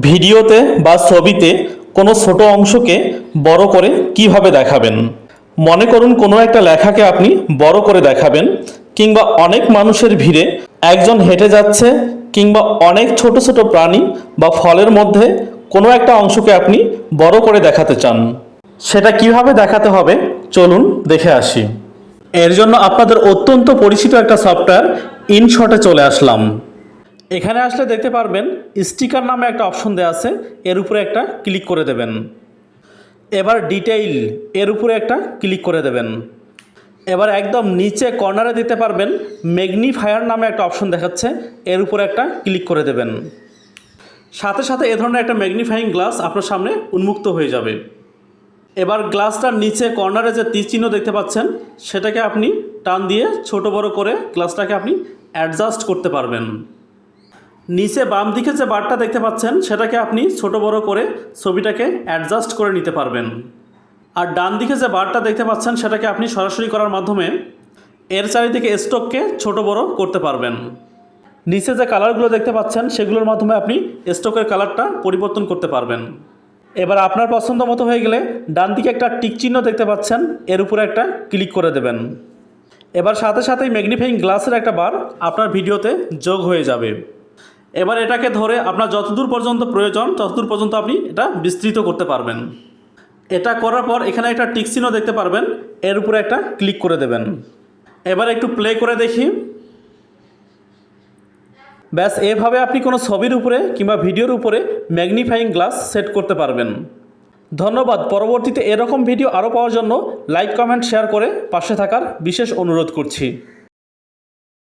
ভিডিওতে বা ছবিতে কোনো ছোট অংশকে বড় করে কীভাবে দেখাবেন? মনে করুন কোনো একটা লেখাকে আপনি বড় করে দেখাবেন, কিংবা অনেক মানুষের ভিড়ে একজন হেঁটে যাচ্ছে, কিংবা অনেক ছোট ছোট প্রাণী বা ফলের মধ্যে কোনো একটা অংশকে আপনি বড় করে দেখাতে চান। সেটা কীভাবে দেখাতে হবে? চলুন দেখে আসি। এর জন্য আপনাদের অত্যন্ত পরিচিত একটা সফটওয়্যার ইনশটে চলে আসলাম। এখানে আসলে দেখতে পারবেন স্টিকার নামে একটা অপশন দেওয়া আছে, এর উপরে একটা ক্লিক করে দেবেন। এবার ডিটেইল এর উপরে একটা ক্লিক করে দেবেন। এবার একদম নিচে কর্নারে দিতে পারবেন ম্যাগনিফায়ার নামে একটা অপশন দেখাচ্ছে, এর উপরে একটা ক্লিক করে দেবেন। সাথে সাথে এ ধরনের একটা ম্যাগনিফাইং গ্লাস আপনার সামনে উন্মুক্ত হয়ে যাবে। এবার গ্লাসটার নিচে কর্নারে যে তীর চিহ্ন দেখতে পাচ্ছেন, সেটাকে আপনি টান দিয়ে ছোট বড় করে গ্লাসটাকে আপনি অ্যাডজাস্ট করতে পারবেন। নিচে বাম দিকে যে বারটা দেখতে পাচ্ছেন, সেটাকে আপনি ছোট বড় করে ছবিটাকে অ্যাডজাস্ট করে নিতে পারবেন। আর ডান দিকে যে বারটা দেখতে পাচ্ছেন, সেটাকে আপনি সরাসরি করার মাধ্যমে এর চারিদিকে স্টককে ছোট বড় করতে পারবেন। নিচে যে কালারগুলো দেখতে পাচ্ছেন, সেগুলোর মাধ্যমে আপনি স্টকের কালারটা পরিবর্তন করতে পারবেন। এবার আপনার পছন্দ মতো হয়ে গেলে ডান দিকে একটা টিক চিহ্ন দেখতে পাচ্ছেন, এর উপরে একটা ক্লিক করে দেবেন। এবার সাথে সাথেই ম্যাগনিফাইং গ্লাসের একটা বার আপনার ভিডিওতে যোগ হয়ে যাবে। এবার এটাকে ধরে আপনার যতদূর পর্যন্ত প্রয়োজন, ততদূর পর্যন্ত আপনি এটা বিস্তৃত করতে পারবেন। এটা করার পর এখানে একটা টিক চিহ্ন দেখতে পারবেন, এর উপরে একটা ক্লিক করে দেবেন। এবার একটু প্লে করে দেখি। ব্যাস, এভাবে আপনি কোনো ছবির উপরে কিংবা ভিডিওর উপরে ম্যাগনিফাইং গ্লাস সেট করতে পারবেন। ধন্যবাদ, পরবর্তীতে এরকম ভিডিও আরও পাওয়ার জন্য লাইক কমেন্ট শেয়ার করে পাশে থাকার বিশেষ অনুরোধ করছি।